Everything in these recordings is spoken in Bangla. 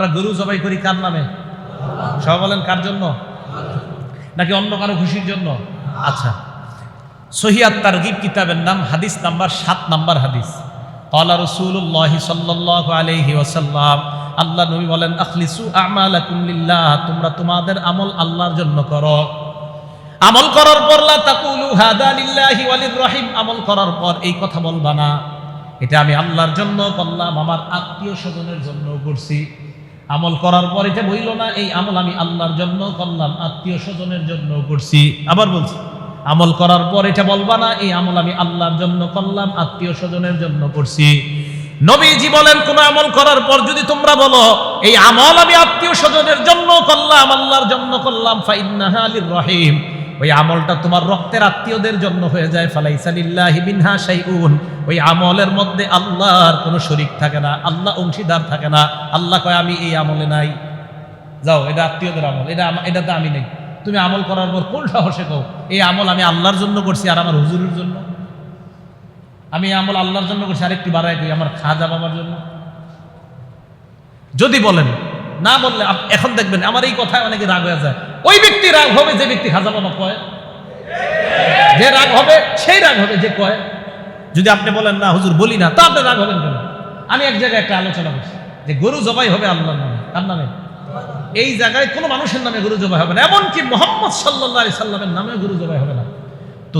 আমরা গরু জবাই করি কার নামে? সব বলেন কার জন্য? নাকি অন্য কারও খুশির জন্য? আচ্ছা। সহিয়াত তারগিব কিতাবের নাম, হাদিস নাম্বার সাত নাম্বার হাদিস। কলা রসুল্লাহ সাল্লাহ আলহি ওসাল্লাম আল্লাহ নবী বলেন, আখলিসু আমালাকুমিল্লাহ তোমরা তোমাদের আমল আল্লাহর জন্য করো। আমল করার পর, লা তাকুলু হাদা লিল্লাহি ওয়ালির রহিম। আমল করার পর এই কথা বলবা না। এটা আমি আল্লাহর জন্য করলাম, আমার আত্মীয় স্বজনের জন্য করছি। আমল করার পর এটা বইল না, এই আমল আমি আল্লাহর জন্য করলাম, আত্মীয় স্বজনের জন্য করছি। আবার বলছি, আমল করার পর এটা বলবা না, এই আমল আমি আল্লাহর জন্য করলাম, আত্মীয় স্বজনের জন্য করছি। নবীজি বলেন, কোন আমল করার পর যদি তোমরা বলো, এই আমল আমি আত্মীয় স্বজনের জন্য করলাম, আল্লাহর জন্য করলাম ফাইন্না আলীর রহিম। ওই আমলটা তোমার রক্তের আত্মীয়দের জন্য হয়ে যায়। ফালাইসালিল্লাহি বিনহা শাইউন। ওই আমলের মধ্যে আল্লাহর কোনো শরিক থাকে না, আল্লাহ অংশীদার থাকে না। আল্লাহ কয়, আমি এই আমলে নাই। যাও, এটা আত্মীয়দের আমল। এটা এটাতে আমি নেই। তুমি আমল করার পর কোন সাহসে কও, এই আমল আমি আল্লাহর জন্য করছি আর আমার হুজুরের জন্য? আমি আমল আল্লাহর জন্য করছি, আরেকটি বাড়াই কই, আমার খাজা বাবার জন্য? যদি বলেন, না বললে এখন দেখবেন, আমার এই কথায় অনেকে রাগ হয়ে যায়। ওই ব্যক্তি রাগ হবে, যে ব্যক্তি খাজা বাবা কয়। যে রাগ হবে, সেই রাগ হবে, যে কয়। যদি আপনি বলেন, না, হুজুর, বলি না, তা আপনি রাগ হবেন কেন? আমি এক জায়গায় একটা আলোচনা করছি, যে গরু জবাই হবে আল্লাহর নামে। তার নামে? এই জায়গায় কোনো মানুষের নামে গরু জবাই হবে না। এমনকি মোহাম্মদ সাল্লাহ আলি সাল্লামের নামে গরু জবাই হবে না। তো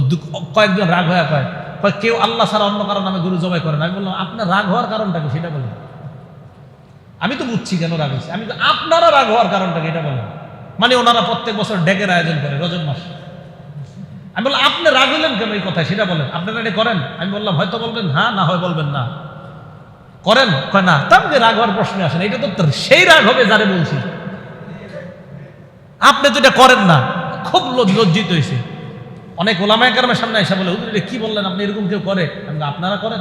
কয়েকজন রাগ হয়ে কয় কয়, কেউ আল্লাহ ছাড়া অন্য কারও নামে গরু জবাই করে না? আমি বললাম, আপনার রাগ হওয়ার কারণটা কি? সেটা বলেন। আমি তো বুঝছি কেন রাগ হয়েছে। আমি তো আপনারা রাগ হওয়ার কারণটা কি? এটা বলেন। মানে ওনারা প্রত্যেক বছর ডেকের আয়োজন করে রজন মাস। আমি বললাম, আপনি রাগ হলেন কেন এই কথা সেটা বলেন। আপনারা এটা করেন? আমি বললাম, হয়তো বলবেন। হ্যাঁ না হয় বলবেন না। করেন? কয় না। তার যে রাগ হওয়ার প্রশ্নে আসে না। এটা তো সেই রাগ হবে যারে বলছি। আপনি তো এটা করেন না। খুব লজ- লজ্জিত হয়েছে। অনেক ওলামায় কারমের সামনে এসে বলে, হুজুর কি বললেন? আপনি এরকম কেউ করে? আমি আপনারা করেন?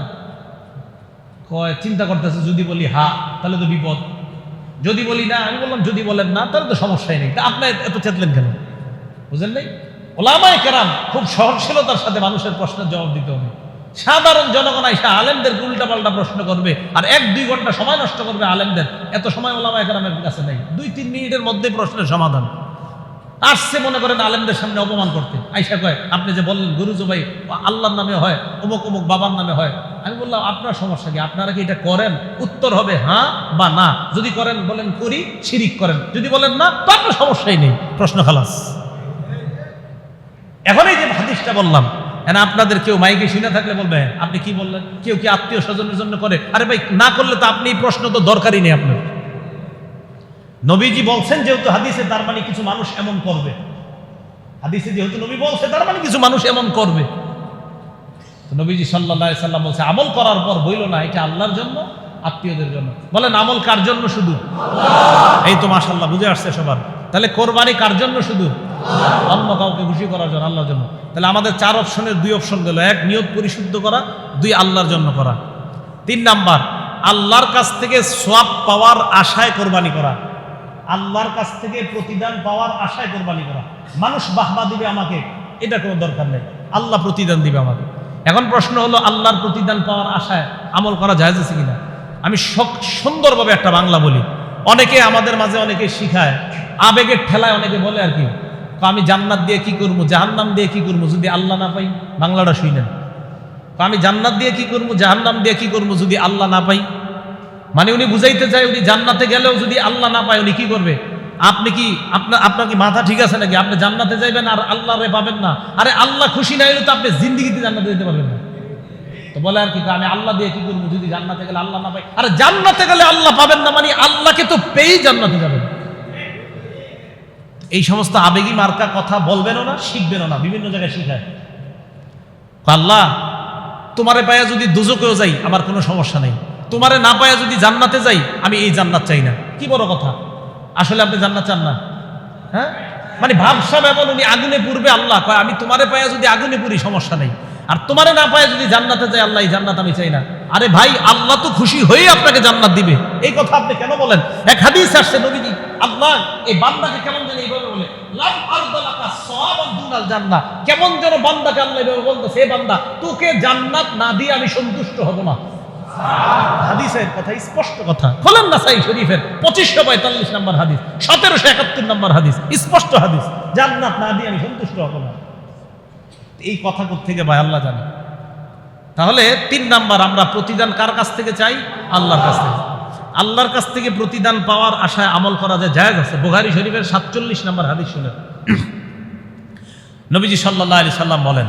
কয়, চিন্তা করতেছে যদি বলি, হা, তাহলে তো বিপদ। যদি বলি না, আমি বললাম, যদি বলেন না, তাহলে তো সমস্যাই নেই। তা আপনার এত চেতলেন কেন? বুঝলেন নাই? ওলামায় কেরাম খুব সহনশীলতার সাথে মানুষের প্রশ্নের জবাব দিতে হবে। সাধারণ জনগণ আইসা আলেমদের উল্টা পাল্টা প্রশ্ন করবে, আর এক দুই ঘণ্টা সময় নষ্ট করবে আলেমদের। এত সময় ওলামায় কেরামের কাছে নেই। দুই তিন মিনিটের মধ্যে প্রশ্নের সমাধান। আসছে মনে করেন আলেমদের সামনে অপমান করতে। আইসা কয়, আপনি যে বললেন গুরু জবাই আল্লাহর নামে হয়, অমুক অমুক বাবার নামে হয়। আমি বললাম, আপনার সমস্যা কি? আপনারা কি এটা করেন? উত্তর হবে হ্যাঁ বা না। যদি করেন, বলেন করি, শিরিক করেন। যদি বলেন না, তো আপনার সমস্যাই নেই। প্রশ্ন খালাস। এখন এই যে হাদিসটা বললাম এনা আপনাদের কেউ মাইকে শুনে থাকলে বলবে, আপনি কি বললেন? কেউ কি আত্মীয় স্বজনের জন্য করে? আরে ভাই, না করলে তো আপনি এই প্রশ্ন তো দরকারই নেই আপনার। নবীজি বলছেন যেহেতু হাদিসে তার মানে কিছু মানুষ এমন করবে। হাদিসে যেহেতু নবী বলছে, তার মানে কিছু মানুষ এমন করবে। নবীজি সাল্লাহ সাল্লাম বলছে, আমল করার পর বইল না, এটা আল্লাহর জন্য, আত্মীয়দের জন্য। বলেন, আমল কার জন্য শুধু? এই তো মাসাল্লাহ বুঝে আসছে সবার। তাহলে কোরবানি কার জন্য শুধু? অন্য কাউকে খুশি করার জন্য, আল্লাহর জন্য। তাহলে আমাদের চার অপশনের দুই অপশন গেল। এক, নিয়ত পরিশুদ্ধ করা, দুই, আল্লাহর জন্য করা। তিন নাম্বার, আল্লাহর কাছ থেকে সোয়াব পাওয়ার আশায় কোরবানি করা। আল্লাহর কাছ থেকে প্রতিদান পাওয়ার আশায় কোরবানি করা। মানুষ বাহবা দিবে আমাকে, এটা কোনো দরকার নেই। আল্লাহ প্রতিদান দিবে আমাকে। এখন প্রশ্ন হলো, আল্লাহর প্রতিদান পাওয়ার আশায় আমল করা যায় আছে কিনা? আমি সুন্দরভাবে একটা বাংলা বলি। অনেকে আমাদের মাঝে অনেকে শিখায়, আবেগের ঠেলায় অনেকে বলে আর কি আমি জান্নাত দিয়ে কি করব? জাহান্নাম দিয়ে কি করব? যদি আল্লাহ না পাই? বাংলাটা শুনেন তো আমি জান্নাত দিয়ে কি করব? জাহান্নাম দিয়ে কি করব? যদি আল্লাহ না পাই? মানে উনি বুঝাইতে চায়, উনি জান্নাতে গেলেও যদি আল্লাহ না পায়, উনি কি করবে? আপনি কি আপনার আপনার কি মাথা ঠিক আছে নাকি? আপনি জান্নাতে যাইবেন আর আল্লাহ রে পাবেন না। আরে আল্লাহ খুশি না হলে তো আপনি জিন্দিগিতে জান্নাতে যেতে পারবেন না। তো বলে আর কি, আমি আল্লাহ দিয়ে কি করব? যদি জান্নাতে গেলে আল্লাহ না পাই আরে জান্নাতে গেলে আল্লাহ পাবেন না মানে আল্লাহকে তো পেয়েই জান্নাতে যাবেন। এই সমস্ত আবেগী মার্কা কথা বলবেনও না, শিখবেনও না, বিভিন্ন জায়গায় শিখায়। আল্লাহ, তোমারে পায়া যদি দুজকেও যাই, আমার কোনো সমস্যা নেই। তোমারে না পায়া যদি জান্নাতে যাই, আমি এই জান্নাত চাই না। কি বড় কথা? আসলে আপনি জান্নাত চান না। হ্যাঁ? মানে ভাবসা এমন উনি আগুনে পুরবে আল্লাহ। কয়, আমি তোমারে পায়া যদি আগুনে পুরি সমস্যা নেই। আর তোমারে না পায়া যদি জান্নাতে যাই, আল্লাহ, এই জান্নাত আমি চাই না। আরে ভাই, আল্লাহ তো খুশি হয়ে আপনাকে জান্নাত দিবে। এই কথা আপনি কেন বলেন? এক হাদিস আসছে নবীজি, আল্লাহ, এই বান্দাকে কেমন যেন এইভাবে বলে কেমন যেন বান্দাকে আল্লাহ বলতেছে, এ বান্দা, তোকে জান্নাত না দিয়ে আমি সন্তুষ্ট হব না। হাদিসের কথা, স্পষ্ট কথা। খোলেন না সাই শরীফের পঁচিশশো পঁয়তাল্লিশ নম্বর হাদিস, সতেরোশো একাত্তর নম্বর হাদিস, স্পষ্ট হাদিস। জান্নাত না দিয়ে আমি সন্তুষ্ট হব না। এই কথা থেকে ভাই, আল্লাহ জানে। তাহলে তিন নাম্বার আমরা প্রতিদান কার কাছ থেকে চাই? আল্লাহর কাছ থেকে। আল্লাহর কাছ থেকে প্রতিদান পাওয়ার আশায় আমল করা যায় জায়েজ আছে। বুখারী শরীফের সাতচল্লিশ নম্বর হাদিস শুনেন। নবীজি সাল্লাহ আলি সাল্লাম বলেন,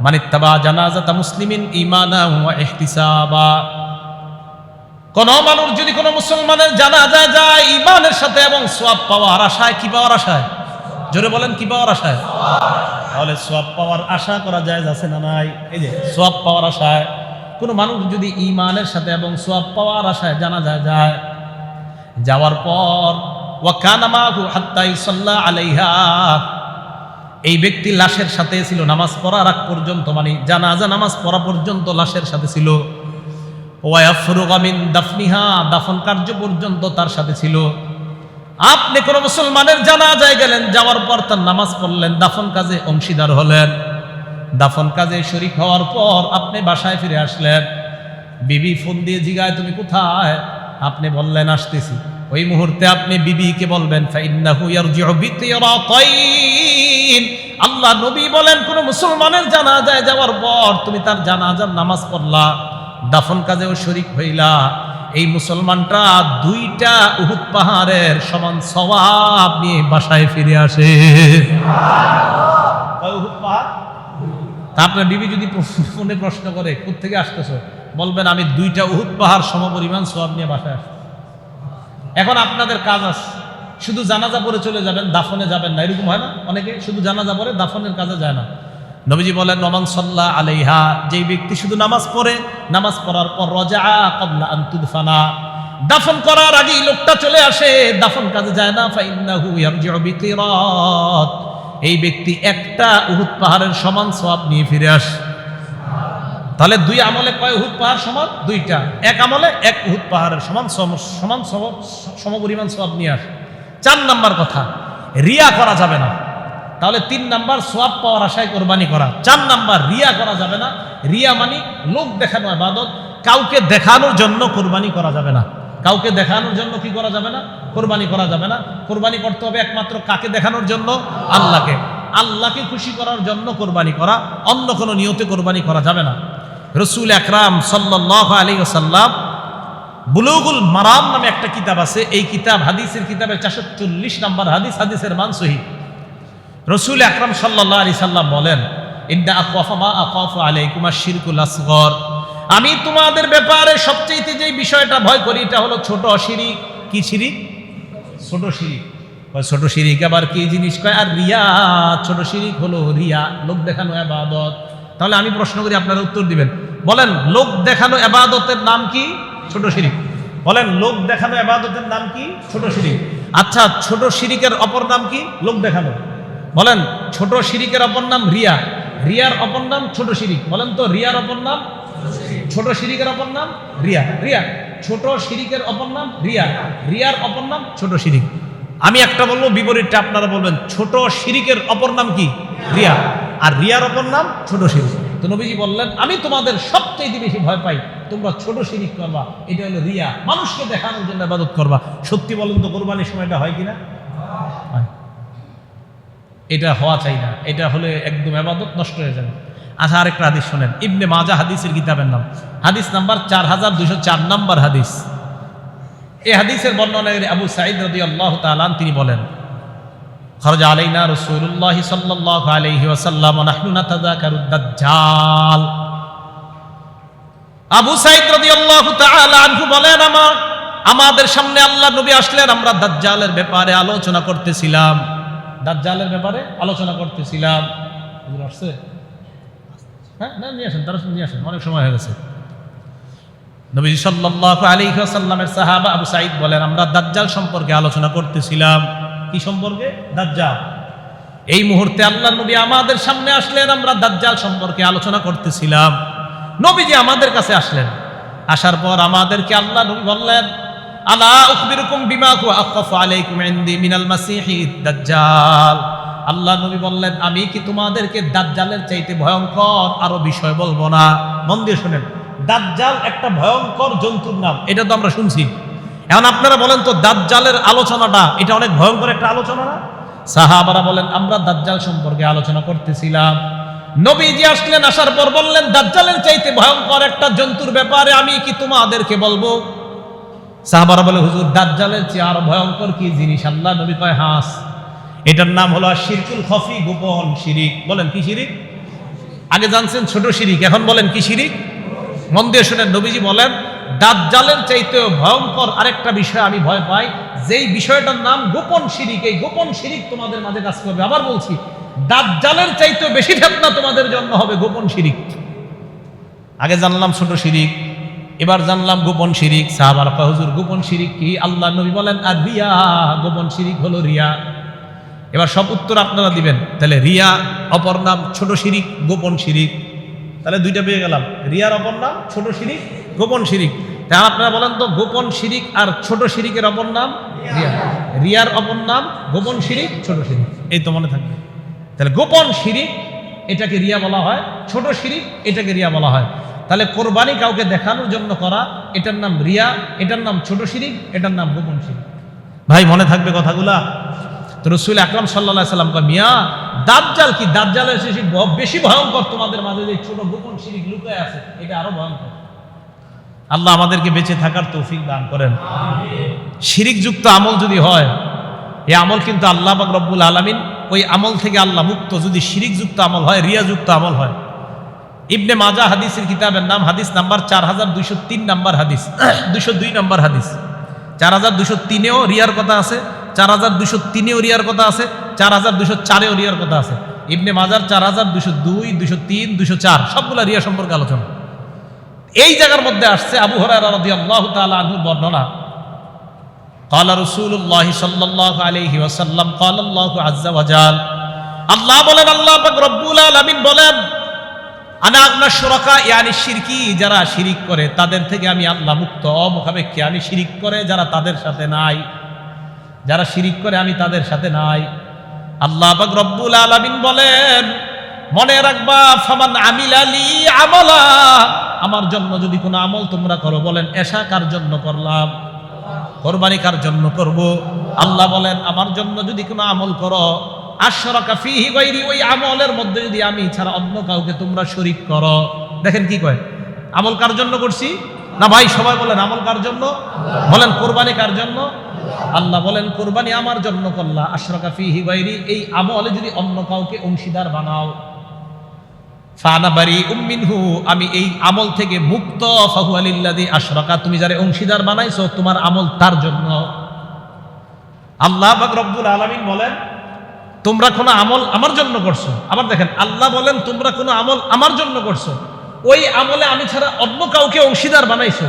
মানিত্তাবা জানাজাতা মুসলিমিন ইমানা ওয়া ইহতিসাবা। কোন মানুষ যদি কোনো মুসলমানের জানাজা যায় ইমানের সাথে এবং সোয়াব পাওয়ার আশায়, কি পাওয়ার আশায়? জোরে বলেন, কি পাওয়ার আশায়? তাহলে সোয়াব পাওয়ার আশা করা যায় আছে না নাই? এই যে সোয়াব পাওয়ার আশায়। কোনো মানুষ যদি ইমানের সাথে এবং সোয়াব পাওয়ার আশায় জানা যায় যায় যাওয়ার পর ওয়াকানামাহু হাত্তা ইসাল্লা আলাইহা, এই ব্যক্তি লাশের সাথে ছিল, নামাজ পড়ার আগ পর্যন্ত মানে জানাজা নামাজ পড়া পর্যন্ত লাশের সাথে ছিল। ওয়াফরুগামিন দাফনিহা, দাফন কার্য পর্যন্ত তার সাথে ছিল। আপনি কোন মুসলমানের জানাজায় গেলেন, যাওয়ার পর তার নামাজ পড়লেন, দাফন কাজে অংশীদার হলেন। দাফন কাজে শরিক হওয়ার পর আপনি বাসায় ফিরে আসলেন। বিবি ফোন দিয়ে জিগায়, তুমি কোথায়? আপনি বললেন, আসতেছি। ওই মুহূর্তে আপনি বিবিকে বলবেন আল্লাহ নবী বলেন, কোন মুসলমানের জানাজায় যাওয়ার পর তুমি তার জানাজার নামাজ পড়লা। দাফন কাজেও শরিক হইলা। এই মুসলমানটা দুইটা উহুদ পাহাড়ের সমান সওয়াব নিয়ে বাসায় ফিরে আসে। উহুদ পাহাড়? আপনার বিবি যদি ফোনে প্রশ্ন করে কোথেকে আসতেছো? বলবেন আমি দুইটা উহুদ পাহাড় সমপরিমাণ সওয়াব নিয়ে বাসায় আসছি। এখন আপনাদের কাজ আছে। শুধু জানাজা পরে চলে যাবেন দাফনে যাবেন না। এরকম হয় না? অনেকে শুধু জানাজা পরে দাফনের কাজে যায় না। নবীজি বলেন নমান সাল্লাহ আলাইহা যেই ব্যক্তি শুধু নামাজ পড়ে, নামাজ পড়ার পর রজা কবলা আন্তুদফানা দাফন করার আগেই লোকটা চলে আসে, দাফন কাজে যায় না, ফাইন্নাহু এই ব্যক্তি একটা উহুদ পাহাড়ের সমান সওয়াব নিয়ে ফিরে আসে। তাহলে দুই আমলে কয় উহুদ পাহাড় সমান? দুইটা। এক আমলে এক উহুদ পাহাড়ের সমান সম- সমান সম- সমপরিমাণ সওয়াব নিয়ে আসে। চার নাম্বার কথা, রিয়া করা যাবে না। তাহলে তিন নাম্বার সোয়াব পাওয়ার আশায় কোরবানি করা। চার নাম্বার, রিয়া করা যাবে না। রিয়া মানে লোক দেখানো আবাদত। কাউকে দেখানোর জন্য কোরবানি করা যাবে না। কাউকে দেখানোর জন্য কি করা যাবে না? কোরবানি করা যাবে না। কোরবানি করতে হবে একমাত্র কাকে দেখানোর জন্য? আল্লাহকে। আল্লাহকে খুশি করার জন্য কোরবানি করা। অন্য কোনো নিয়তে কোরবানি করা যাবে না। রসুল আকরাম সাল্লাহ আলী সাল্লাম বুলুগুল মারাম নামে একটা কিতাব আছে। এই কিতাব, হাদিসের কিতাবের চারশো চল্লিশ নাম্বার হাদিস, হাদিসের মান সহি। রসুল আকরাম সাল্লাহ আলি সাল্লাম বলেন, ইন্না আকাফা আকাফ আলাইকুমা শিরকুল আসগর। আমি তোমাদের ব্যাপারে সবচেয়ে যে বিষয়টা ভয় করি, এটা হলো ছোট শিরিক কি শিরিক ছোট কয় ছোট শিরিক আবার কি জিনিস কয়? আর রিয়া, ছোট শিরিক হলো রিয়া, লোক দেখানো আবাদত। তাহলে আমি প্রশ্ন করি, আপনারা উত্তর দিবেন। বলেন, লোক দেখানো আবাদতের নাম কি? ছোট শিরিক বলেন, লোক দেখানো আবাদতের নাম কি? ছোট শিরিক আচ্ছা ছোট শিরিকের অপর নাম কি? লোক দেখানো। বলেন, ছোট শিরিকের অপর নাম রিয়া। রিয়ার অপর নাম ছোট শিরিক। বলেন তো, রিয়ার অপর নাম? ছোট শিরিকের অপর নাম রিয়া। রিয়া, ছোট শিরিকের অপর নাম রিয়া। রিয়ার অপর নাম ছোট শিরিক। আমি একটা বলব, বিপরীতটা আপনারা বলবেন, ছোট শিরিকের অপর নাম কি? রিয়া। আর রিয়ার অপর নাম ছোট শিরিক। তো নবীজি বললেন, আমি তোমাদের সবচেয়ে বেশি ভয় পাই, তোমরা ছোট শিরিক করবা, এটা হলো রিয়া। মানুষকে দেখানোর জন্য আবাদত করবা। সত্যি বলেন তো, কোরবানির সময়টা হয় কিনা? হয়। এটা হওয়া চাই না। এটা হলে একদম আবাদত নষ্ট হয়ে যাবে। আচ্ছা আরেকটা হাদিস শোনেন। ইবনে মাজা হাদিসের কিতাবের নাম। হাদিস নাম্বার চার হাজার দুইশো চার নাম্বার হাদিস। এই হাদিসের বর্ণনাকারী আবু সাইদ রদি আল্লাহ তালান তিনি বলেন, খরজ আলাইনা রসুল্লাহ সাল্লাহ আলাইহি ওয়াসাল্লাম নাহনু দাজ্জাল। আবু সাইদ রদি আল্লাহ আনহু বলেন, আমার, আমাদের সামনে আল্লাহ নবী আসলেন, আমরা দাজ্জালের ব্যাপারে আলোচনা করতেছিলাম। দাজ্জালের ব্যাপারে আলোচনা করতেছিলাম। আসছে? হ্যাঁ না, নিয়ে আসেন, তারা নিয়ে আসেন, অনেক সময় হয়ে গেছে। নবী সাল্লাল্লাহু আলাইহি ওয়াসাল্লামের সাহাবা আবু সাঈদ বলেন, আমরা দাজ্জাল সম্পর্কে আলোচনা করতেছিলাম। কি সম্পর্কে? দাজ্জাল। এই মুহূর্তে আল্লাহ নবী আমাদের সামনে আসলেন, আমরা দাজ্জাল সম্পর্কে আলোচনা করতেছিলাম। নবীজি আমাদের কাছে আসলেন। আসার পর আমাদেরকে আল্লাহ নবী বললেন আলা উখবিরুকুম বিমা হুয়া আখফু আলাইকুম ইনদি মিনাল মাসিহিদ দাজ্জাল। আল্লাহ নবী বললেন, আমি কি তোমাদেরকে দাজ্জালের চাইতে ভয়ঙ্কর আরও বিষয় বলব না? মন দিয়ে শুনেন, দাজ্জাল একটা ভয়ঙ্কর জন্তুর নাম, এটা তো আমরা শুনছি। এখন আপনারা বলেন তো, দাজ্জালের আলোচনাটা, এটা অনেক ভয়ঙ্কর একটা আলোচনা না? সাহাবারা বলেন, আমরা দাজ্জাল সম্পর্কে আলোচনা করতেছিলাম। নবীজি আসলেন, আসার পর বললেন, দাজ্জালের চাইতে ভয়ঙ্কর একটা জন্তুর ব্যাপারে আমি কি তোমাদেরকে বলব? সাহাবারা বলে, হুজুর, দাজ্জালের চেয়ে আরও ভয়ঙ্কর কি জিনিস? আল্লাহ নবী কয়, হাঁস। এটার নাম হলো শিরকুল খফি, গোপন শিরিক। বলেন, কি শিরিক? আগে জানছেন ছোট শিরিক, এখন বলেন, কি শিরিক? মন দিয়ে শুনেন, নবীজি বলেন, দাজ্জালের চাইতেও ভয়ঙ্কর আরেকটা বিষয় আমি ভয় পাই। যেই বিষয়টার নাম গোপন শিরিক, এই গোপন শিরিক তোমাদের মাঝে কাজ করবে। আবার বলছি, দাজ্জালের চাইতেও বেশি ফেতনা তোমাদের জন্য হবে গোপন শিরিক। আগে জানলাম ছোট শিরিক। এবার জানলাম গোপন শিরিক, সাহাবার হুজুর, গোপন শিরিক কি? আল্লাহ নবী বলেন, আর রিয়া, গোপন শিরিক হলো রিয়া। এবার সব উত্তর আপনারা দিবেন। তাহলে রিয়া, অপর নাম ছোট শিরিক, গোপন শিরিক। তাহলে দুইটা পেয়ে গেলাম। রিয়ার অপর নাম ছোট শিরিক, গোপন শিরিক। তাহলে আপনারা বলেন তো, গোপন শিরিক আর ছোট শিরিকের অপর নাম রিয়া। রিয়ার অপর নাম গোপন শিরিক, ছোট শিরিক। এই তো মনে থাকবে। তাহলে গোপন শিরিক, এটাকে রিয়া বলা হয়। ছোট শিরিক, এটাকে রিয়া বলা হয়। তাহলে কোরবানি কাউকে দেখানোর জন্য করা, এটার নাম রিয়া, এটার নাম ছোট শিরিক, এটার নাম গোপন শিরিক। ভাই, মনে থাকবে কথাগুলা? তো রসুল আকরাম সাল্লাহ সাল্লাম কয়, মিয়া, দাজ্জাল কি? দাজ্জালের শেষে বেশি ভয়ঙ্কর তোমাদের মাঝে যে ছোট গোপন শিরিক লুকায় আছে, এটা আরও ভয়ঙ্কর। আল্লাহ আমাদেরকে বেঁচে থাকার তৌফিক দান করেন। শিরিক যুক্ত আমল যদি হয় এই আমল কিন্তু আল্লাহ রব্বুল আলমিন, ওই আমল থেকে আল্লাহ মুক্ত যদি শিরিক যুক্ত আমল হয়, রিয়া যুক্ত আমল হয়। ইবনে মাজা হাদিসের কিতাবের নাম হাদিস নাম্বার চার হাজার দুইশো তিন নাম্বার হাদিস দুইশো দুই নাম্বার হাদিস চার হাজার দুশো তিনেও রিয়ার কথা আছে চার হাজার দুশো তিনেও রিয়ার কথা আছে চার হাজার দুশো চারেও রিয়ার কথা আছে ইবনে মাজার চার হাজার দুশো দুই দুশো তিন দুশো চার সবগুলা রিয়া সম্পর্কে আলোচনা এই জায়গার মধ্যে আসছে আবু হরার আল্লাহ তালা আনহুর বর্ণনা قال رسول الله صلى الله عليه وسلم قال الله عز وجل আল্লাহ বলেন আল্লাহ পাক রব্বুল আলামিন বলেন আনা আপনার সুরকা ইয়ানি শিরকি, যারা শিরিক করে, তাদের থেকে আমি আল্লাহ মুক্ত। অমুখাপেক্ষে আমি শিরিক করে, যারা তাদের সাথে নাই? যারা শিরিক করে, আমি তাদের সাথে নাই। আল্লাহ পাক রব্বুল আলামিন বলেন, মনে রাখবা, ফামান আমিল আলী আমলা। আমার জন্য যদি কোনো আমল তোমরা করো, বলেন, এশা কার জন্য করলাম? কোরবানি কার জন্য করব? আল্লাহ বলেন, আমার জন্য যদি কোনো আমল করো আশরাকা ফিহি গায়রি, ওই আমলের মধ্যে যদি আমি ছাড়া অন্য কাউকে তোমরা শরীক করো। দেখেন কি কয়? আমল কার জন্য করছি? না ভাই, সবাই বলেন, আমল কার জন্য? বলেন, কোরবানি কার জন্য? আল্লাহ বলেন, কোরবানি আমার জন্য করলা। আশরাকা ফিহি গায়রি, এই আমলে যদি অন্য কাউকে অংশীদার বানাও। ফানাবারি উম্মিনহু, আমি এই আমল থেকে মুক্ত ফাহু আলিল্লাদি আশরাকা। তুমি যারা অংশীদার বানাইছো, তোমার আমল তার জন্য। আল্লাহ পাক রব্বুল আলামিন বলেন তোমরা কোনো আমল আমার জন্য করছ? আবার দেখেন, আল্লাহ বলেন, তোমরা কোনো আমল আমার জন্য করছ? ওই আমলে আমি ছাড়া অন্য কাউকে অংশীদার বানাইছো?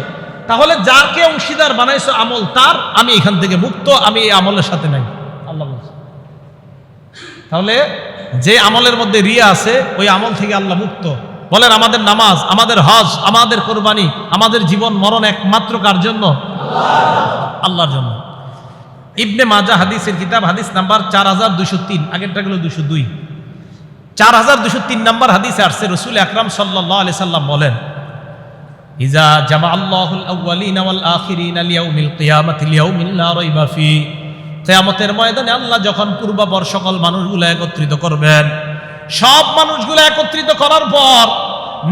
তাহলে যাকে অংশীদার বানাইছো আমল তার, আমি এখান থেকে মুক্ত, আমি এই আমলের সাথে নাই। আল্লাহ বলছে। তাহলে যে আমলের মধ্যে রিয়া আছে, ওই আমল থেকে আল্লাহ মুক্ত। বলেন, আমাদের নামাজ, আমাদের হজ, আমাদের কোরবানি, আমাদের জীবন মরণ একমাত্র কার জন্য? আল্লাহর জন্য। ইবনে মাজা হাদিসের কিতাব, হাদিস নাম্বার চার হাজার দুশো তিন। আগেরটা গেল দুশো দুই। চার হাজার দুশো তিন নাম্বার হাদিসে আসছে, রসুল আকরাম সাল্লাহ আলি সাল্লাম বলেন, ইজা জামা আল্লাহুল আউয়ালিন ওয়াল আখিরিন লিয়াউমিল কিয়ামাতি লিয়াউমিন লা রাইবা ফি। কিয়ামতের ময়দানে আল্লাহ যখন পূর্বাপর সকল মানুষগুলো একত্রিত করবেন, সব মানুষগুলো একত্রিত করার পর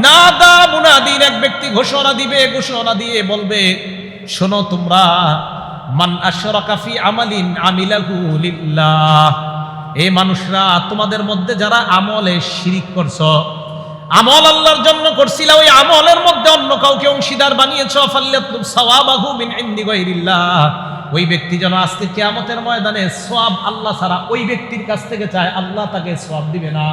না দা মুনাদিন এক ব্যক্তি ঘোষণা দিবে, ঘোষণা দিয়ে বলবে, শোনো তোমরা মান আশরাকা ফি আমালিন আমিলাহু লিল্লাহ। এই মানুষরা, তোমাদের মধ্যে যারা আমলে শিরিক করছ, আমল আল্লাহর জন্য করছিল, ওই আমলের মধ্যে অন্য কাউকে অংশীদার বানিয়েছ ফাল্লাতুব সাওয়াবাহু মিন ইনদি গায়রিল্লাহ। ওই ব্যক্তি যেন আজকে কিয়ামতের ময়দানে সওয়াব আল্লাহ ছাড়া ওই ব্যক্তির কাছ থেকে চায়, আল্লাহ তাকে সওয়াব দিবে না।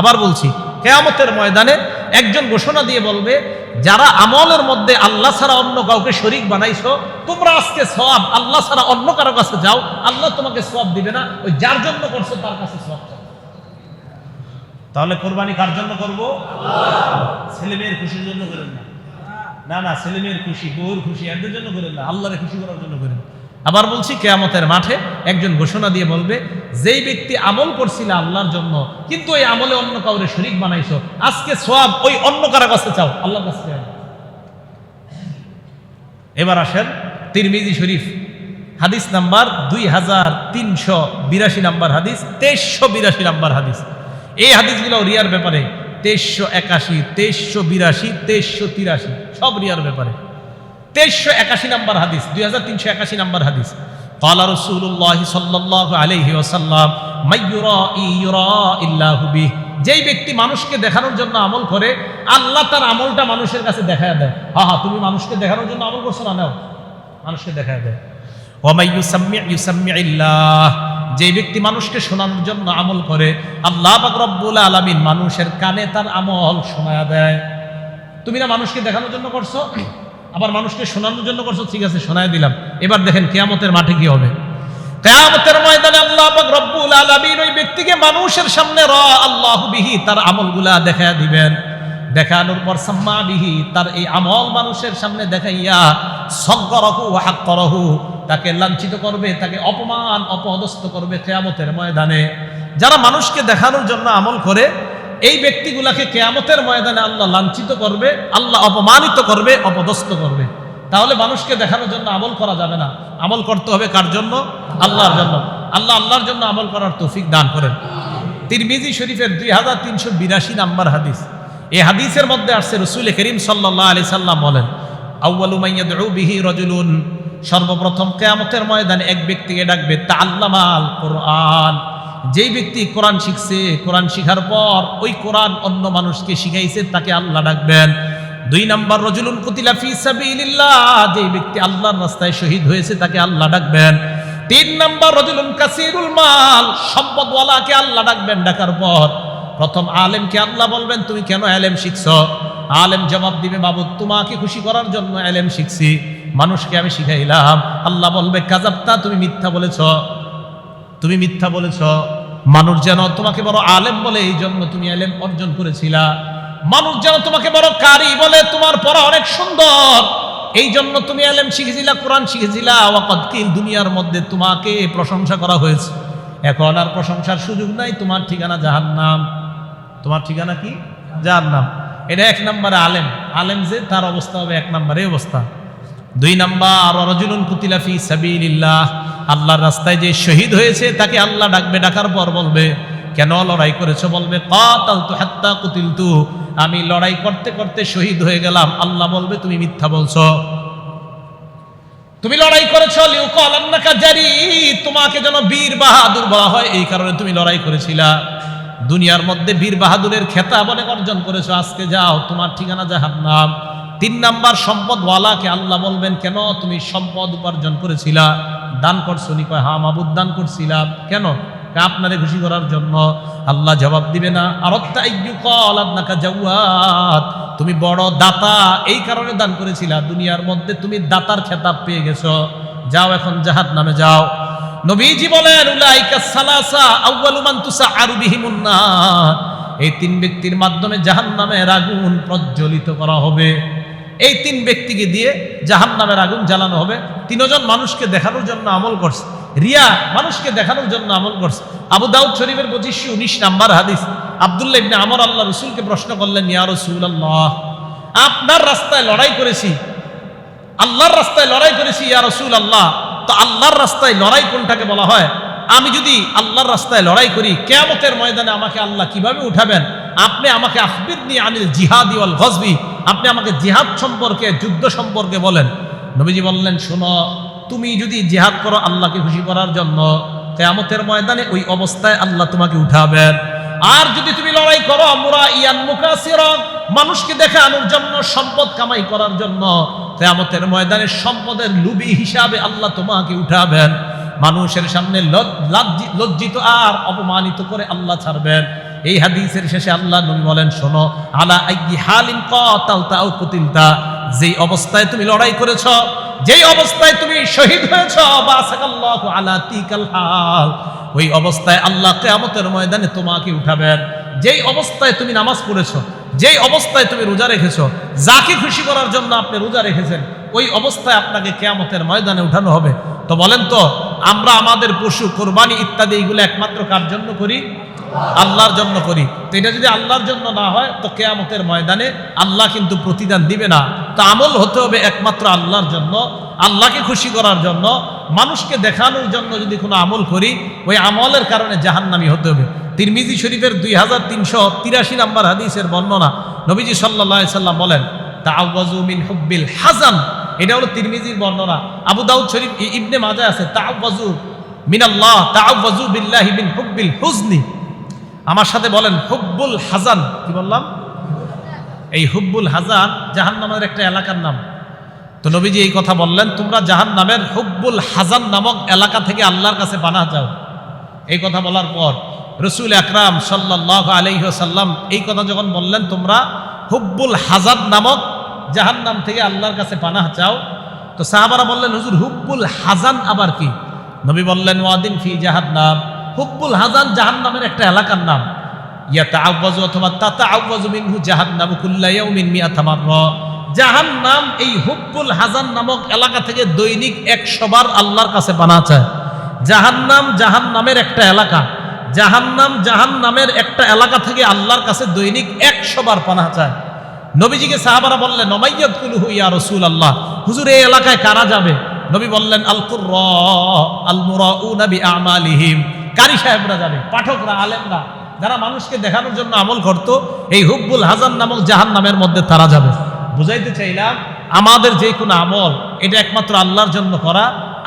আবার বলছি, কেয়ামতের ময়দানে একজন ঘোষণা দিয়ে বলবে, যারা আমলের মধ্যে আল্লাহ ছাড়া অন্য কাউকে শরিক বানাইছো, তোমরা আজকে সব আল্লাহ ছাড়া অন্য কারও কাছে যাও, আল্লাহ তোমাকে সব দিবে না, ওই যার জন্য করছ তার কাছে সব তাহলে কোরবানি কার জন্য করব? ছেলে মেয়ের খুশির জন্য করেন না। না না, ছেলে মেয়ের খুশি, বউর খুশি, এদের জন্য করেন না, আল্লাহরে খুশি করার জন্য করেন। আবার বলছি, কেয়ামতের মাঠে একজন ঘোষণা দিয়ে বলবে, যেই ব্যক্তি আমল করছিল আল্লাহর জন্য, কিন্তু ওই আমলে অন্য কাউরে শরিক বানাইছো, আজকে সব ওই অন্য কারও কাছে চাও, আল্লাহর কাছে এবার আসেন তিরমিজি শরীফ, হাদিস নাম্বার দুই হাজার তিনশো বিরাশি নাম্বার হাদিস, তেইশশো বিরাশি নাম্বার হাদিস। এই হাদিসগুলো রিয়ার ব্যাপারে, তেইশশো একাশি, তেইশশো বিরাশি, তেইশশো তিরাশি, সব রিয়ার ব্যাপারে। তেইশশো একাশি নম্বর হাদিস, দুই হাজার তিনশো একাশি নম্বর হাদিস। কালা রসুল্লাহ সাল্লাহ আলহি আসাল্লাম যেই ব্যক্তি মানুষকে দেখানোর জন্য আমল করে, আল্লাহ তার আমলটা মানুষের কাছে দেখা দেয়। হা হা তুমি মানুষকে দেখানোর জন্য আমল করছ না? নাও, মানুষকে দেখা দেয়। যে ব্যক্তি মানুষকে শোনানোর জন্য আমল করে, আল্লাহ রব্বুল আলমিন মানুষের কানে তার আমল শোনা দেয়। তুমি না মানুষকে দেখানোর জন্য করছ? আবার মানুষকে শোনানোর জন্য করছ? ঠিক আছে শোনায় দিলাম। এবার দেখেন কেয়ামতের মাঠে কি হবে। কেয়ামতের ময়দানে আল্লাহ পাক রব্বুল আলামিন ওই ব্যক্তিকে মানুষের সামনে র আল্লাহ বিহি তার আমলগুলা দেখায়া দিবেন। দেখানোর পর সাম্মা বিহি তার এই আমল মানুষের সামনে দেখাইয়া সজ্ঞরহু হাক্করহু, তাকে লাঞ্ছিত করবে, তাকে অপমান, অপদস্থ করবে কেয়ামতের ময়দানে। যারা মানুষকে দেখানোর জন্য আমল করে এই ব্যক্তিগুলাকে কেয়ামতের ময়দানে আল্লাহ লাঞ্ছিত করবে, আল্লাহ অপমানিত করবে, অপদস্থ করবে। তাহলে মানুষকে দেখানোর জন্য আমল করা যাবে না। আমল করতে হবে কার জন্য? আল্লাহর জন্য। আল্লাহ আল্লাহর জন্য আমল করার তৌফিক দান করেন। তিরমিজি শরীফের দুই হাজার তিনশো বিরাশি নাম্বার হাদিস। এই হাদিসের মধ্যে আসছে রসুল করিম সাল্লাহ আলি সাল্লাম বলেন আউ্বালু রজুলুন। সর্বপ্রথম কেয়ামতের ময়দানে এক ব্যক্তিকে ডাকবে তা আল্লামাল কোরআন। যেই ব্যক্তি কোরআন শিখছে, কোরআন শিখার পর ওই কোরআন অন্য মানুষকে শিখাইছে, তাকে আল্লাহ ডাকবেন। দুই নাম্বার, রজুলুন কুতিলা ফি সাবিলিল্লাহ, যেই ব্যক্তি আল্লাহর রাস্তায় শহীদ হয়েছে, তাকে আল্লাহ ডাকবেন। তিন নাম্বার, রজুলুন কাসিরুল মাল, সম্পদওয়ালাকে আল্লাহ ডাকবেন ডাকার পর। প্রথম আলেমকে আল্লাহ বলবেন, তুমি কেন আলেম শিখছ? আলেম জবাব দিবে, বাবু, তোমাকে খুশি করার জন্য আলেম শিখছি। মানুষকে আমি শিখাইলাম। আল্লাহ বলবে, কাজাবতা, তুমি মিথ্যা বলেছ। তুমি মিথ্যা বলেছ। মানুষ যেন তোমাকে বড় আলেম বলে, এই জন্য তুমি আলেম অর্জন করেছিলা। মানুষ যেন তোমাকে বড় কারি বলে, তোমার পড়া অনেক সুন্দর। এই জন্য তুমি আলেম শিখেছিলা, কোরআন শিখেছিলা। ওয়াকদকিল দুনিয়ার মধ্যে তোমাকে প্রশংসা করা হয়েছে। এখন আর প্রশংসার সুযোগ নাই, তোমার ঠিকানা জাহান্নাম। তোমার ঠিকানা কি? জাহান্নাম। এটা এক নম্বরে আলেম। আলেম যে, তার অবস্থা হবে এক নম্বরে অবস্থা। দুই নাম্বার রজুলুন কুতিলাফি সাবিলিল্লাহ। আল্লাহর রাস্তায় যে শহীদ হয়েছে, তাকে আল্লাহ ডাকবে, ডাকার পর বলবে, কেন লড়াই করেছ? বলবে কাতাল হাত্তা কুতিল তু আমি লড়াই করতে করতে শহীদ হয়ে গেলাম। আল্লাহ বলবে, তুমি মিথ্যা বলছো। তুমি লড়াই করেছ জারি। তোমাকে যেন বীর বাহাদুর বলা হয়, এই কারণে তুমি লড়াই করেছিলা। দুনিয়ার মধ্যে বীর বাহাদুরের খেতাব অনেক অর্জন করেছ। আজকে যাও, তোমার ঠিকানা জাহান্নাম। তিন নাম্বার সম্পদ ওয়ালাকে আল্লাহ বলবেন, কেন তুমি সম্পদ উপার্জন করেছিলা? দান করছ নি? কয় হা মাবুদ, দান করছিলাম কেন? আপনারে খুশি করার জন্য। আল্লাহ জবাব দিবে না আরত্তা কল আপনাকে জাউয়াত তুমি বড় দাতা, এই কারণে দান করেছিলা। দুনিয়ার মধ্যে তুমি দাতার খেতাব পেয়ে গেছো। যাও এখন জাহাদ নামে যাও। নবীজি বলেন, উলাইকা সালাসা আউয়ালু মান তুসাআরু বিহিমুন নার। এই তিন ব্যক্তির মাধ্যমে জাহান্নামের আগুন প্রজ্বলিত করা হবে। এই তিন ব্যক্তিকে দিয়ে জাহান্নামের আগুন জ্বালানো হবে। তিনজন মানুষকে দেখানোর জন্য আমল করছে। রিয়া মানুষকে দেখানোর জন্য আমল করছে। আবু দাউদ শরীফের পঁচিশশো উনিশ নাম্বার হাদিস। আবদুল্লাহ ইবনে আমর আল্লাহ রসুলকে প্রশ্ন করলেন, ইয়া রাসূলুল্লাহ, আপনার রাস্তায় লড়াই করেছি। আল্লাহর রাস্তায় লড়াই করেছি, ইয়া রসুল আল্লাহ তো আল্লাহর রাস্তায় লড়াই কোনটাকে বলা হয়? আমি যদি আল্লাহর রাস্তায় লড়াই করি, কেয়ামতের ময়দানে আমাকে আল্লাহ কীভাবে উঠাবেন? আপনি আমাকে আখবির নিয়ে আনিল জিহাদি ওয়াল গজবি। আপনি আমাকে জিহাদ সম্পর্কে, যুদ্ধ সম্পর্কে বলেন। নবীজি বললেন, শোনো, তুমি যদি জিহাদ করো আল্লাহকে খুশি করার জন্য, কেয়ামতের ময়দানে ওই অবস্থায় আল্লাহ তোমাকে উঠাবেন। আর যদি তুমি লড়াই করো মুরা ইয়ান মুকাসিরা, মানুষকে দেখানোর জন্য, সম্পদ কামাই করার জন্য, কেয়ামতের ময়দানে সম্পদের লুবি হিসাবে আল্লাহ তোমাকে উঠাবেন। মানুষের সামনে লজ্জিত আর অপমানিত করে আল্লাহ ছাড়বেন। এই হাদিসের শেষে আল্লাহ নবী বলেন, শোনো, আলা আইয়ি হালিন কাতালতা আও কুতিলতা, যেই অবস্থায় তুমি লড়াই করেছ, যেই অবস্থায় তুমি শহীদ হয়েছ, বাসাকাল্লাহু আলা তিকাল হাল, ওই অবস্থায় আল্লাহ কেয়ামতের ময়দানে তোমাকে উঠাবেন। যেই অবস্থায় তুমি নামাজ পড়েছো, যেই অবস্থায় তুমি রোজা রেখেছো, যাকে খুশি করার জন্য আপনি রোজা রেখেছেন, ওই অবস্থায় আপনাকে কেয়ামতের ময়দানে উঠানো হবে। তো বলেন তো, আমরা আমাদের পশু, কোরবানি ইত্যাদি এইগুলো একমাত্র কার জন্য করি? আল্লাহর জন্য করি। তো এটা যদি আল্লাহর জন্য না হয়, তো কেয়ামতের ময়দানে আল্লাহ কিন্তু প্রতিদান দিবে না। তো আমল হতে হবে একমাত্র আল্লাহর জন্য, আল্লাহকে খুশি করার জন্য, মানুষকে দেখানোর জন্য যদি কোনো আমল করি, ওই আমলের কারণে জাহান্নামি হতে হবে। তিরমিজি শরীফের দুই হাজার তিনশো তিরাশি নম্বর হাদিসের বর্ণনা নবীজি সাল্লাহ সাল্লাম বলেন তাওয়াজু মিন হুব্বিল হাসান। এটা হলো তিরমিজির বর্ণনা। আবু দাউদ শরীফ ইবনে মাজা আছে তাওয়াজু মিনাল্লাহ তাওয়াজু বিল্লাহি মিন হুব্বিল হুজনি আমার সাথে বলেন, হুব্বুল হাজান। কি বললাম? এই হুব্বুল হাজান জাহান্নামের একটা এলাকার নাম। তো নবীজি এই কথা বললেন, তোমরা জাহান নামের হুব্বুল হাজান নামক এলাকা থেকে আল্লাহর কাছে বানা যাও। এই কথা বলার পর রসুল আকরাম সাল্লাহ আলহ্লাম এই কথা যখন বললেন, তোমরা হুব্বুল হাজান নামক জাহান নাম থেকে আল্লাহর কাছে পানাহ চাও? তো সাহাবারা বললেন, হুজুর, হুব্বুল হাজান আবার কি? নবী বললেন, ওয়াদিন ফি জাহান নাম হুব্বুল হাজান জাহান নামের একটা এলাকার নাম। ইয়াতা আব্বাজু অথবা তাতা আব্বাজু মিনহু জাহান্নাম কুল্লা ইয়াউমিন মিয়াতা মাররা। জাহান্নাম এই হুব্বুল হাজান নামক এলাকা থেকে দৈনিক একশো বার আল্লাহর কাছে বানা চায়। জাহান্নাম জাহান্নামের একটা এলাকা। জাহান্নাম জাহান্নামের একটা এলাকা থেকে আল্লাহর কাছে দৈনিক একশো বার পানা চায়। নবীজিকে সাহাবারা বললেন নমাইয়াদ কুলহু ইয়া রসুল আল্লাহ হুজুর, এই এলাকায় কারা যাবে? নবী বললেন, আল কুর আল মুরাউনা আমালিহিম কারি সাহেবরা যাবে পাঠকরা, আলেমরা, যারা মানুষকে দেখানোর জন্য আমল করত, এই হুব্বুল হাজান নামক জাহান নামের মধ্যে তারা যাবে। বুঝাইতে চাইলাম, আমাদের যে কোনো আমল, এটা একমাত্র আল্লাহর জন্য করা,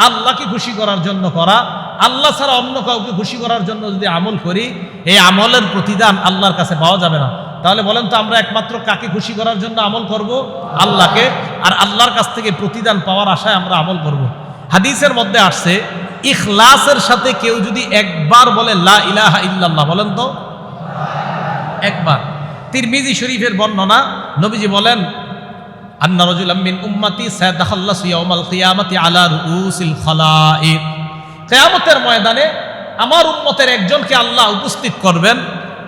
আল্লাহকে খুশি করার জন্য করা, আল্লাহ ছাড়া অন্য কাউকে খুশি করার জন্য যদি আমল করি, এই আমলের প্রতিদান আল্লাহর কাছে পাওয়া যাবে না। তাহলে বলেন তো, আমরা একমাত্র কাকে খুশি করার জন্য আমল করব? আল্লাহকে। আর আল্লাহর কাছ থেকে প্রতিদান পাওয়ার আশায় আমরা আমল করব। হাদিসের মধ্যে আসছে ইখলাসের সাথে কেউ যদি একবার বলে, লা ইলাহা ইল্লাল্লাহ বলেন তো? একবার। তিরমিজি শরীফের বর্ণনা, নবীজি বলেন, আন্না রাজুলাম মিন উম্মতি সায়াদাখাল্লাসু ইয়াউমাল কিয়ামাতি আলা রুউসিল খালাইক। কিয়ামতের ময়দানে আমার উম্মতের একজনকে আল্লাহ উপস্থিত করবেন,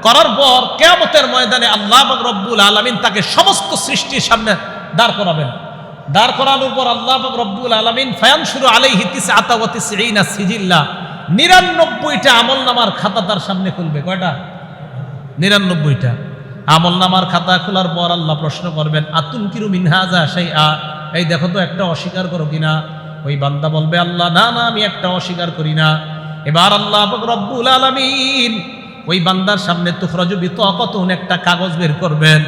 করার পর কিয়ামতের ময়দানে আল্লাহ রব্বুল আলামিন তাকে সমস্ত সৃষ্টির সামনে দাঁড় করাবেন। দাঁড় করানোর পর আল্লাহ রব্বুল আলামিন ফায়ানশুরু আলাইহি তিসআতা ওয়া তিসঈনা সিজিল্লা 99টা আমলনামার খাতা তার সামনে খুলবে। কয়টা? নিরানব্বইটা। আমল নামার খাতা খোলার পর আল্লাহ প্রশ্ন করবেন আতুন কিরু মিনহাজা সেই আ এই দেখো তো, একটা অস্বীকার করো কিনা ওই বান্দা বলবে, আল্লাহ, না না, আমি একটা অস্বীকার করি না। এবার আল্লাহ রব্বুল আলামিন ওই বান্দার সামনে তুখরাজু বিতকতুন একটা কাগজ বের করবেন।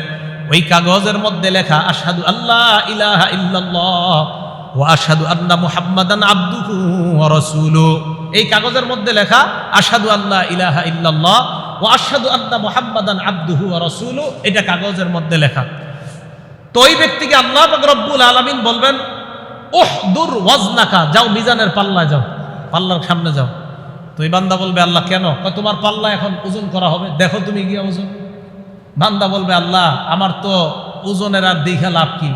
ওই কাগজের মধ্যে লেখা আসাদু আল্লাহ ইলাহা ইল্লাল্লাহ ওয়া আশহাদু আন্না মুহাম্মাদান আবদুহু ওয়া রাসূলুহু। এই কাগজের মধ্যে লেখা, আশহাদু আল্লাহ ইলাহা ইল্লাল্লাহ ও আশহাদু আন্না মুহাম্মাদান আবদুহু ওয়া রাসূলুহু। এটা কাগজের মধ্যে লেখা। তো ওই ব্যক্তিকে আল্লাহ রব্বুল আলামিন বলবেন, উহদুর ওয়াজনাকা, যাও মিজানের পাল্লায় যাও, পাল্লার সামনে যাও। তো এই বান্দা বলবে, আল্লাহ, কেন? তোমার পাল্লা এখন ওজন করা হবে। দেখো তুমি গিয়া ওজন। বান্দা বলবে, আল্লাহ, আমার তো ওজনের আর দীঘা লাভ কি?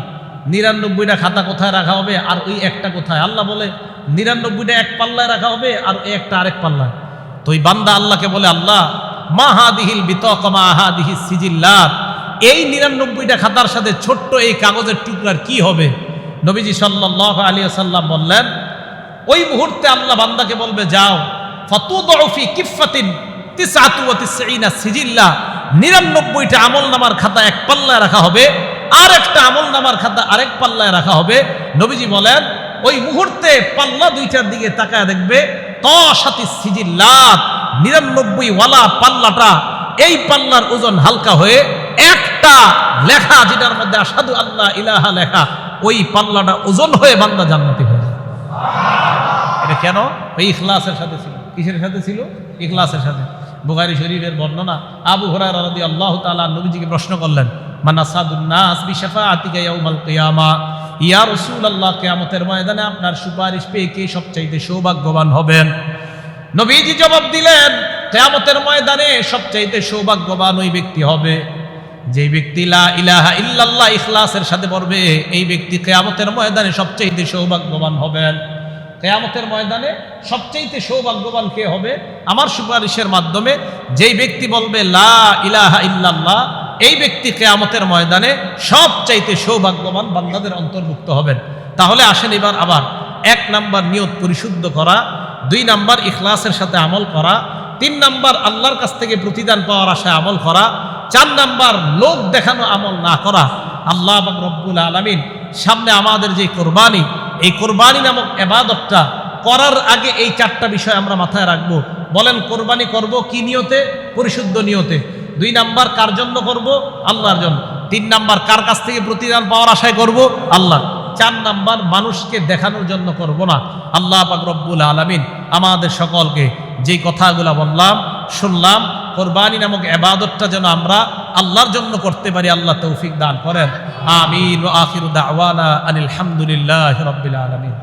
নিরানব্বইটা খাতা কোথায় রাখা হবে আর ওই একটা কোথায়? আল্লাহ বলে, নিরানব্বইটা এক পাল্লায় রাখা হবে আর ওই একটা আরেক পাল্লায়। তো ওই বান্দা আল্লাহকে বলে, আল্লাহ মাহাদিহিল বিতকমা হাদিহি সিজিল্লাত, এই নিরানব্বইটা খাতার সাথে ছোট্ট এই কাগজের টুকরার কি হবে? নবীজি সাল্লাহ আলী সাল্লাম বললেন, ওই মুহূর্তে আল্লাহ বান্দাকে বলবে, যাও ফতুদফি কিফাতিন তিসআতু ওয়া তিসঈনা সিজিল্লা নিরানব্বইটা আমল নামার খাতা এক পাল্লায় রাখা হবে আর একটা আমল নামার খাতা আরেক পাল্লায় রাখা হবে। নবীজি বলেন, ওই মুহূর্তে পাল্লা দুইটার দিকে তাকায় দেখবে তসাতি সিজিল্লাত, নিরানব্বই ওয়ালা পাল্লাটা, এই পাল্লার ওজন হালকা হয়ে একটা লেখা যেটার মধ্যে আসাদু আল্লাহ ইলাহা লেখা, ওই পাল্লাটা ওজন হয়ে বান্দা জান্নাতি হয়ে এটা কেন? ওই ইখলাসের সাথে ছিল। কিসের সাথে ছিল? ইখলাসের সাথে। বুখারি শরীফের বর্ণনা আবু হুরায়রা রাদিয়াল্লাহু আল্লাহ তালা নবীজিকে প্রশ্ন করলেন, মানা সাদুন্নাস বিশাফাআতিকা ইয়াউমাল কিয়ামা? ইয়া রাসূলুল্লাহ, কিয়ামতের ময়দানে আপনার সুপারিশ পেয়ে কে সবচাইতে সৌভাগ্যবান হবেন? নবীজি জবাব দিলেন, কিয়ামতের ময়দানে সবচাইতে সৌভাগ্যবান ওই ব্যক্তি হবে। যে ব্যক্তি ইলাহা ইল্লাল্লাহ, ইখলাসের সাথে পড়বে, এই ব্যক্তি কিয়ামতের ময়দানে সবচাইতে সৌভাগ্যবান হবেন। কেয়ামতের ময়দানে সবচেয়ে সৌভাগ্যবান কে হবে? আমার সুপারিশের মাধ্যমে যেই ব্যক্তি বলবে, লা ইলাহা ইল্লাল্লাহ এই ব্যক্তি কেয়ামতের ময়দানে সবচাইতে সৌভাগ্যবান বান্দাদের অন্তর্ভুক্ত হবেন। তাহলে আসেন এবার আবার এক নাম্বার নিয়ত পরিশুদ্ধ করা, দুই নাম্বার ইখলাসের সাথে আমল করা, তিন নাম্বার আল্লাহর কাছ থেকে প্রতিদান পাওয়ার আশায় আমল করা, চার নাম্বার লোক দেখানো আমল না করা। আল্লাহ রব্বুল আলমিন সামনে আমাদের যে কোরবানি এই কোরবানি নামক এবাদতটা করার আগে এই চারটা বিষয় আমরা মাথায় রাখব। বলেন, কোরবানি করব কি নিয়তে? পরিশুদ্ধ নিয়তে। দুই নাম্বার, কার জন্য করব? আল্লাহর জন্য। তিন নাম্বার, কার কাছ থেকে প্রতিদান পাওয়ার আশায় করব? আল্লাহ। চার নাম্বার, মানুষকে দেখানোর জন্য করব না। আল্লাহ পাক রব্বুল আলমিন আমাদের সকলকে যেই কথাগুলো বললাম, শুনলাম, কোরবানি নামক এবাদতটা যেন আমরা আল্লাহর জন্য করতে পারি, আল্লাহ তৌফিক দান করেন। আমিন আখির দাওয়ানা আনিল হামদুলিল্লাহ রব্বিল আলমিন।